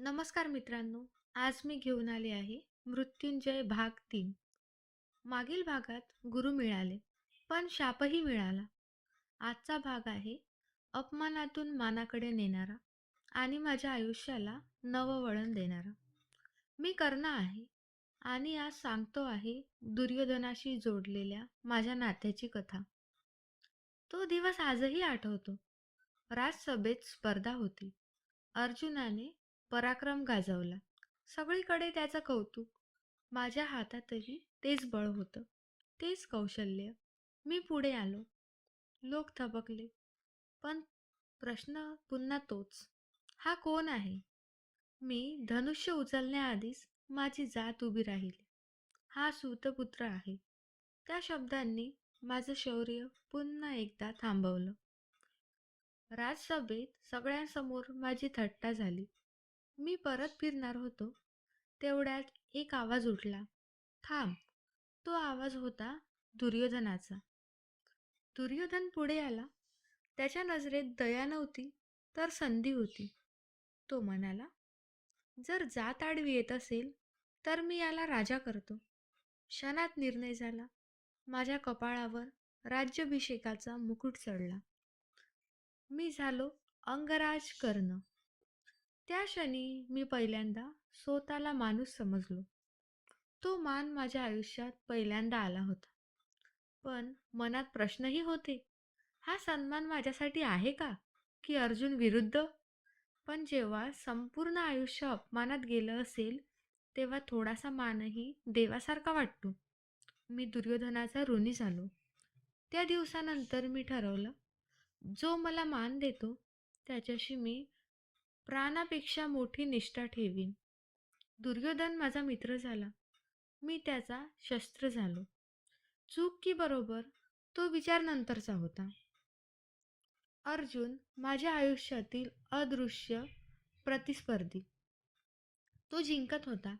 नमस्कार मित्रांनो आज मी घेऊन आले आहे मृत्युंजय भाग तीन. मागील भागात गुरु मिळाले पण शापही मिळाला. आजचा भाग आहे अपमानातून मानाकडे नेणारा आणि माझ्या आयुष्याला नवं वळण देणारा. मी कर्ण आहे आणि आज सांगतो आहे दुर्योधनाशी जोडलेल्या माझ्या नात्याची कथा. तो दिवस आजही आठवतो. राजसभेत स्पर्धा होती. अर्जुनाने पराक्रम गाजवला. सगळीकडे त्याचं कौतुक. माझ्या हातातही तेच बळ होतं. तेच कौशल्य. मी पुढे आलो. लोक थबकले. पण प्रश्न पुन्हा तोच. हा कोण आहे? मी धनुष्य उचलण्याआधीच माझी जात उभी राहिली. हा सूतपुत्र आहे. त्या शब्दांनी माझं शौर्य पुन्हा एकदा थांबवलं. राजसभेत सगळ्यांसमोर माझी थट्टा झाली. मी परत फिरणार होतो तेवढ्यात एक आवाज उठला. थांब. तो आवाज होता दुर्योधनाचा. दुर्योधन पुढे आला. त्याच्या नजरेत दया नव्हती तर संधी होती. तो म्हणाला जर जात आडवी येत असेल तर मी याला राजा करतो. क्षणात निर्णय झाला. माझ्या कपाळावर राज्याभिषेकाचा मुकुट चढला. मी झालो अंगराज कर्ण. त्या क्षणी मी पहिल्यांदा स्वतःला माणूस समजलो. तो मान माझ्या आयुष्यात पहिल्यांदा आला होता. पण मनात प्रश्नही होते. हा सन्मान माझ्यासाठी आहे का? की अर्जुन विरुद्ध? पण जेव्हा संपूर्ण आयुष्य अपमानात गेलं असेल तेव्हा थोडासा मानही देवासारखा वाटतो. मी दुर्योधनाचा ऋणी झालो. त्या दिवसानंतर मी ठरवलं जो मला मान देतो त्याच्याशी मी प्राणापेक्षा मोठी निष्ठा ठेवीन. दुर्योधन माझा मित्र झाला. मी त्याचा शस्त्र झालो. चूक की बरोबर तो विचार नंतरचा होता. अर्जुन माझ्या आयुष्यातील अदृश्य प्रतिस्पर्धी. तो जिंकत होता.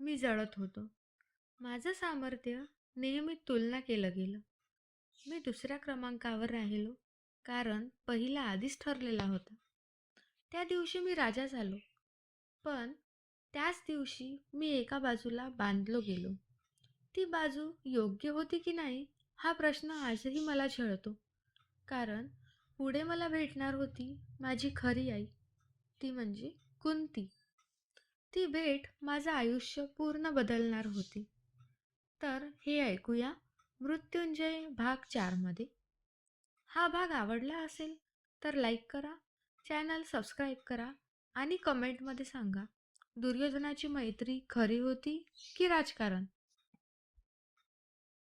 मी जळत होतो. माझं सामर्थ्य नेहमी तुलना केलं गेलं. मी दुसऱ्या क्रमांकावर राहिलो कारण पहिला आधीच ठरलेला होता. त्या दिवशी मी राजा झालो. पण त्याच दिवशी मी एका बाजूला बांधलो गेलो. ती बाजू योग्य होती की नाही हा प्रश्न आजही मला छळतो. कारण पुढे मला भेटणार होती माझी खरी आई. ती म्हणजे कुंती. ती भेट माझं आयुष्य पूर्ण बदलणार होती. तर हे ऐकूया मृत्युंजय भाग चारमध्ये हा भाग आवडला असेल तर लाईक करा चॅनल सबस्क्राईब करा आणि कमेंटमध्ये सांगा दुर्योधनाची मैत्री खरी होती की राजकारण?